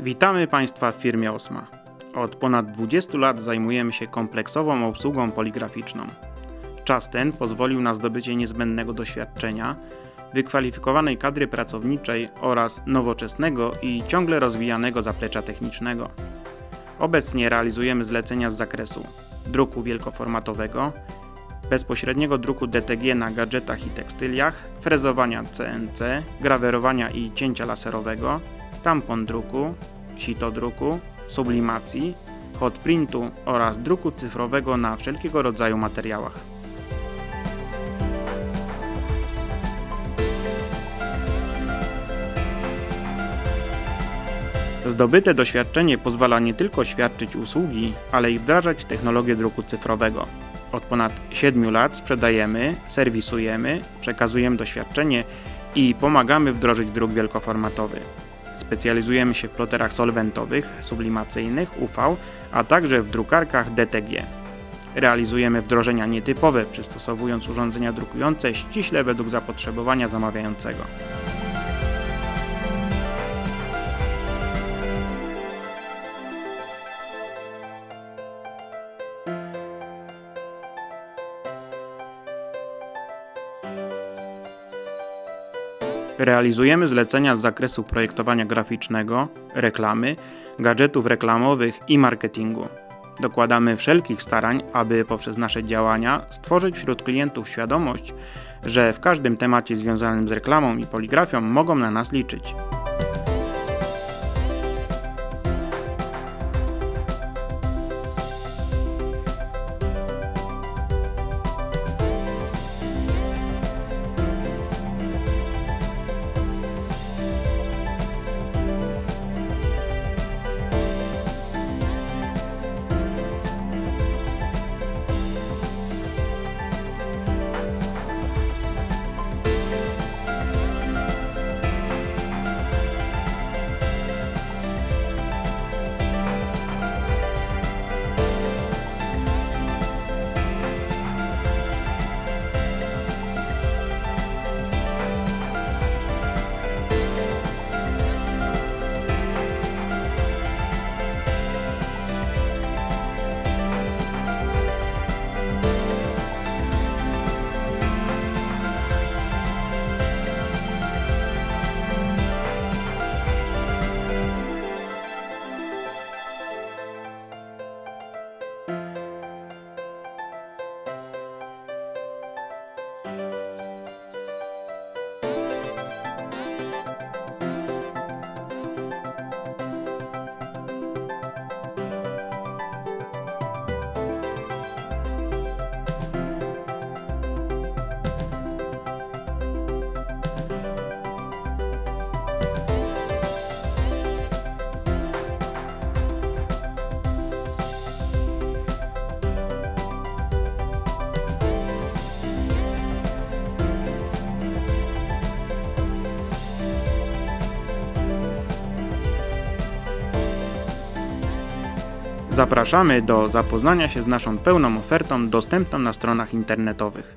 Witamy Państwa w firmie Osma. Od ponad 20 lat zajmujemy się kompleksową obsługą poligraficzną. Czas ten pozwolił na zdobycie niezbędnego doświadczenia, wykwalifikowanej kadry pracowniczej oraz nowoczesnego i ciągle rozwijanego zaplecza technicznego. Obecnie realizujemy zlecenia z zakresu druku wielkoformatowego, bezpośredniego druku DTG na gadżetach i tekstyliach, frezowania CNC, grawerowania i cięcia laserowego, tampon druku, sito druku, sublimacji, hot printu oraz druku cyfrowego na wszelkiego rodzaju materiałach. Zdobyte doświadczenie pozwala nie tylko świadczyć usługi, ale i wdrażać technologię druku cyfrowego. Od ponad 7 lat sprzedajemy, serwisujemy, przekazujemy doświadczenie i pomagamy wdrożyć druk wielkoformatowy. Specjalizujemy się w ploterach solwentowych, sublimacyjnych, UV, a także w drukarkach DTG. Realizujemy wdrożenia nietypowe, przystosowując urządzenia drukujące ściśle według zapotrzebowania zamawiającego. Realizujemy zlecenia z zakresu projektowania graficznego, reklamy, gadżetów reklamowych i marketingu. Dokładamy wszelkich starań, aby poprzez nasze działania stworzyć wśród klientów świadomość, że w każdym temacie związanym z reklamą i poligrafią mogą na nas liczyć. Zapraszamy do zapoznania się z naszą pełną ofertą dostępną na stronach internetowych.